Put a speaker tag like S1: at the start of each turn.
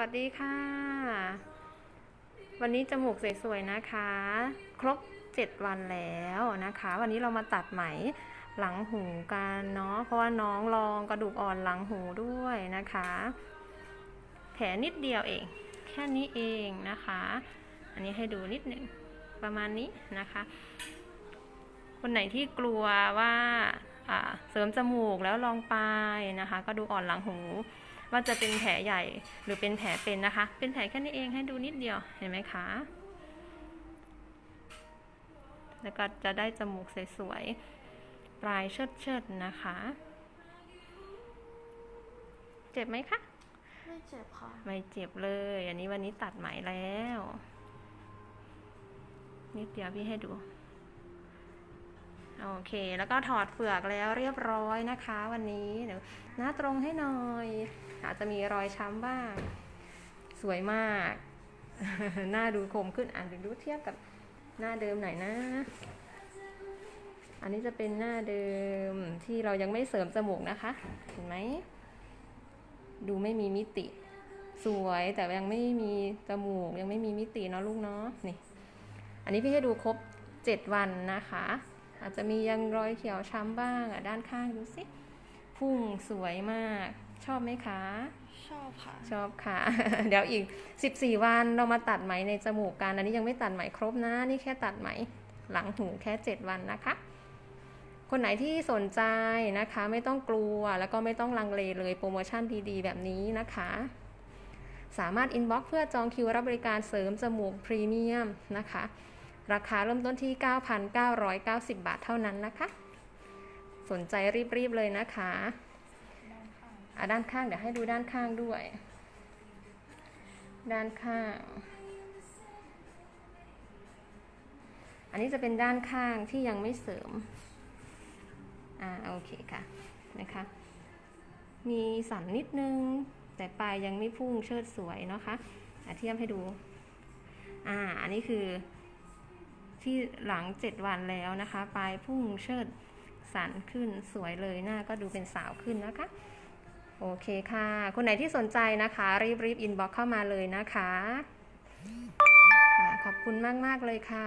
S1: วัสดีค่ะ วันนี้จมูกสวยๆนะคะ ครบ 7 วันแล้วนะคะ วันนี้เรามาตัดไหมหลังหูกันเนาะเพราะว่าน้องลองกระดูกอ่อนหลังหูด้วยนะคะ แผลนิดเดียวเอง แค่นี้เองนะคะ อันนี้ให้ดูนิดหนึ่งประมาณนี้นะคะ คนไหนที่กลัวว่าอ่าเสริมจมูกแล้วลองไปนะคะกระดูอ่อนหลังหู ว่าจะเป็นแผลใหญ่หรือเป็นแผลเป็นนะคะ เป็นแผลแค่นี้เองให้ดูนิดเดียวเห็นไหมคะแล้วก็จะได้จมูกสวยๆปลายเชิดเชิดๆนะคะ เจ็บไหมคะ
S2: ไม่เจ็บค่ะ
S1: ไม่เจ็บเลย อันนี้วันนี้ตัดไหมแล้ว นิดเดียวพี่ให้ดู โอเค แล้วก็ถอดเปลือกแล้วเรียบร้อยนะคะ วันนี้เดี๋ยวหน้าตรงให้หน่อยอา จจะมีรอยช้ำบ้าง สวยมาก หน้าดูคมขึ้นอ่านดูเทียบกับหน้าเดิมหน่อยนะ อันนี้จะเป็นหน้าเดิมที่เรายังไม่เสริมจมูกนะคะ เห็นไหม ดูไม่มีมิติ สวยแต่ยังไม่มีจมูก ยังไม่มีมิติเนาะลูกเนาะ นี่ อันนี้พี่ให้ดูครบ7วันนะคะ อาจจะมียังรอยเขียวช้ำบ้างอะด้านข้างดูสิ พุ่งสวยมาก ชอบไหมคะ
S2: ชอบค่ะ
S1: ชอบค่ะ เดี๋ยวอีก 14 วันเรามาตัดไหมในจมูกกัน อันนี้ยังไม่ตัดไหมครบนะ นี่แค่ตัดไหมหลังหูแค่ 7 วันนะคะ คนไหนที่สนใจนะคะ ไม่ต้องกลัวแล้วก็ไม่ต้องลังเลเลยโปรโมชั่นดีๆ แบบนี้นะคะ สามารถอินบ็อกเพื่อจองคิวรับบริการเสริมจมูกพรีเมียมนะคะ ราคาเริ่มต้นที่ 9,990 บาทเท่านั้นนะคะ สนใจรีบๆเลยนะคะ อะด้านข้างเดี๋ยวให้ดูด้านข้างด้วย ด้านข้าง อันนี้จะเป็นด้านข้างที่ยังไม่เสริม อ่าโอเคค่ะนะคะ มีสันนิดนึง แต่ปลายยังไม่พุ่งเชิดสวยนะคะอะเทียบให้ดู อ่าอันนี้คือที่หลังเจ็ดวันแล้วนะคะ ปลายพุ่งเชิดสันขึ้นสวยเลยหน้าก็ดูเป็นสาวขึ้นนะคะ โอเคค่ะ คนไหนที่สนใจนะคะ รีบรีบอินบ็อกเข้ามาเลยนะคะ ขอบคุณมาก ๆ เลยค่ะ